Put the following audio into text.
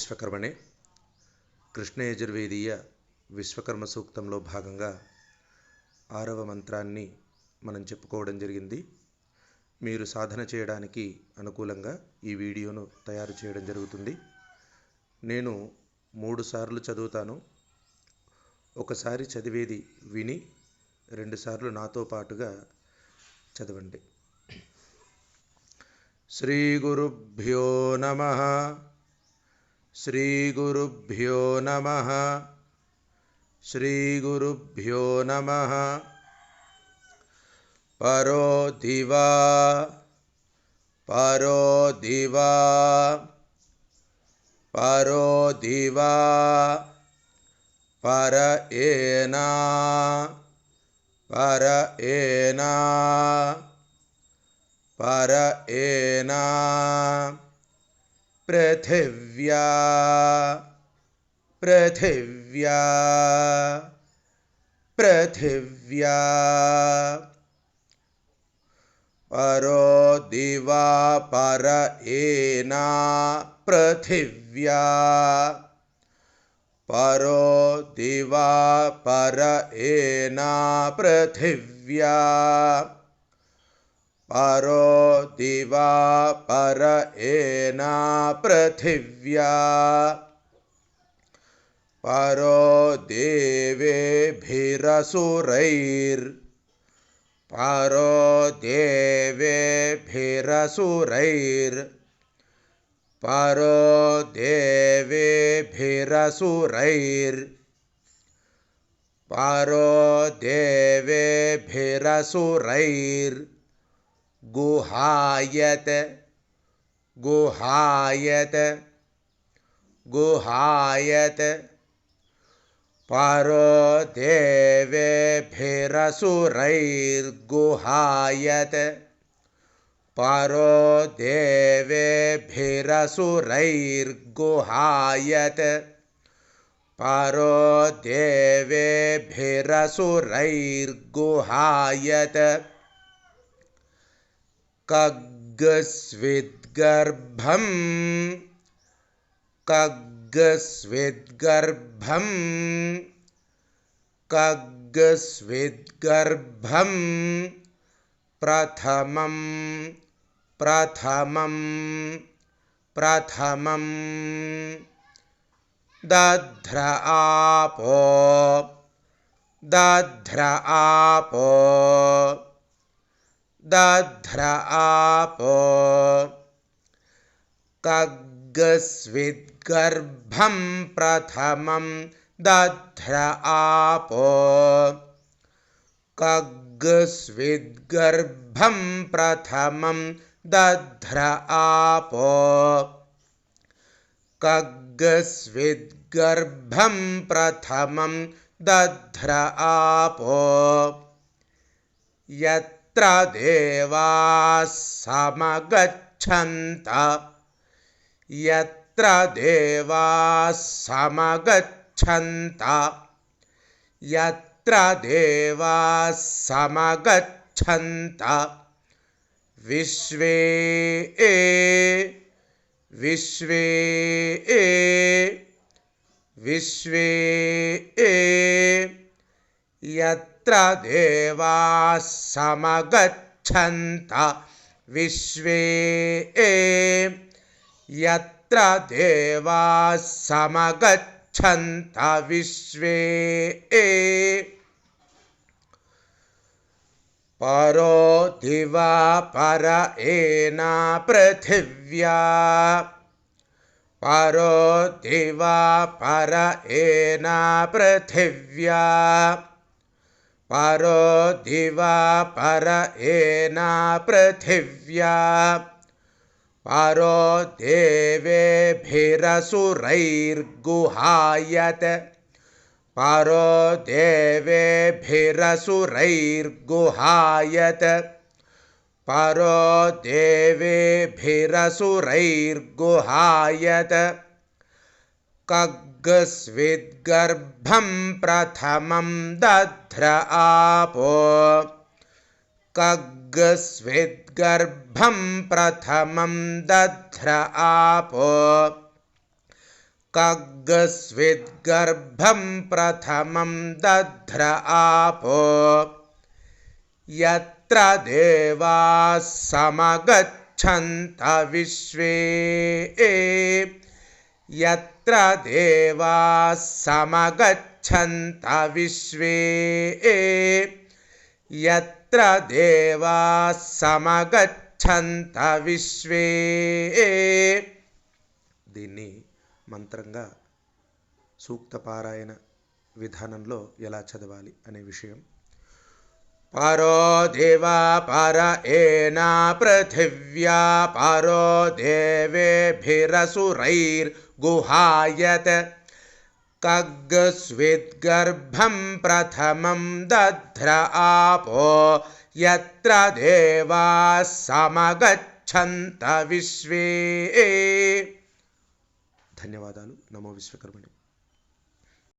విశ్వకర్మణే కృష్ణయజుర్వేదీయ విశ్వకర్మ సూక్తంలో భాగంగా ఆరవ మంత్రాన్ని మనం చెప్పుకోవడం జరిగింది. మీరు సాధన చేయడానికి అనుకూలంగా ఈ వీడియోను తయారు చేయడం జరుగుతుంది. నేను మూడు సార్లు చదువుతాను. ఒకసారి చదివేది విని రెండుసార్లు నాతో పాటుగా చదవండి. శ్రీ గురుభ్యో నమ. श्रीगुरुभ्यो नमः। श्रीगुरुभ्यो नमः। परो दिवा। परो दिवा। परो दिवा। पर एना। पर एना। पर एना। पृथिव्या। पृथिव्या। पृथिव्या। परो दिवा पर एना पृथिव्या। परो दिवा पर एना पृथिव्या परो दिवा पर एना पृथिव्या। परो देवेभिरसुरैर्। परो देवेभिरसुरैर्। परो देवेभिरसुरैर्। परो देवेभिरसुरैर् गुहायत। गुहायत। गुहायत। परो देवेभिरसुरैर्गुहायत परो देवेभिरसुरैर्गुहायत परो देवेभिरसुरैर्गुहायत कग्गस्विद्गर्भं। कग्गस्विद्गर्भं। कग्गस्विद्गर्भं। प्रथमं। प्रथमं। प्रथमं। दध्र आपो। दध्र आपो दध्र आपो। कग्गस्विद्गर्भं प्रथमं दध्र आपो। कग्गस्विद्गर्भं प्रथमं दध्र आपो। कग्गस्विद्गर्भं प्रथमं दध्र आपो। यत् यत्र देवाः समगच्छन्त। यत्र देवाः समगच्छन्त। यत्र देवाः समगच्छन्त। विश्वे ए विश्वे ए विश्वे ए। यत् यत्र विश्वे यत्र समगच्छन्त विश्वे ए। परो दिवा पर एना पृथिव्या। परो दिवा पर एना पृथिव्या। परो दिवा पर एना पृथिव्या। परो देवेभिरसुरैर्गुहायत। परो देवेभिरसुरैर्गुहायत। परो देवेभिरसुरैर्गुहायत कग्गस्विद्गर्भं प्रथमं दध्र आपो। कग्गस्विद्गर्भं प्रथमं दध्र आपो। कग्स्विद्गर्भं प्रथमं दध्र आपो। यत्र देवाः समगच्छन्त विश्वे यत्र देवाः समगच्छन्त विश्वे यत्र देवाः समगच्छन्त विश्वे దీన్ని మంత్రంగా సూక్త పారాయణ విధానంలో ఎలా చదవాలి అనే విషయం పరో దేవ పర ఏనా పృథివ్యా పరో దేవేభిరసురైర్గుహాయత్ कग्स्विद्गर्भं प्रथमं दध्र आपो यत्र देवाः समगच्छन्त विश्वे ధన్యవాదాలు నమో విశ్వకర్మణి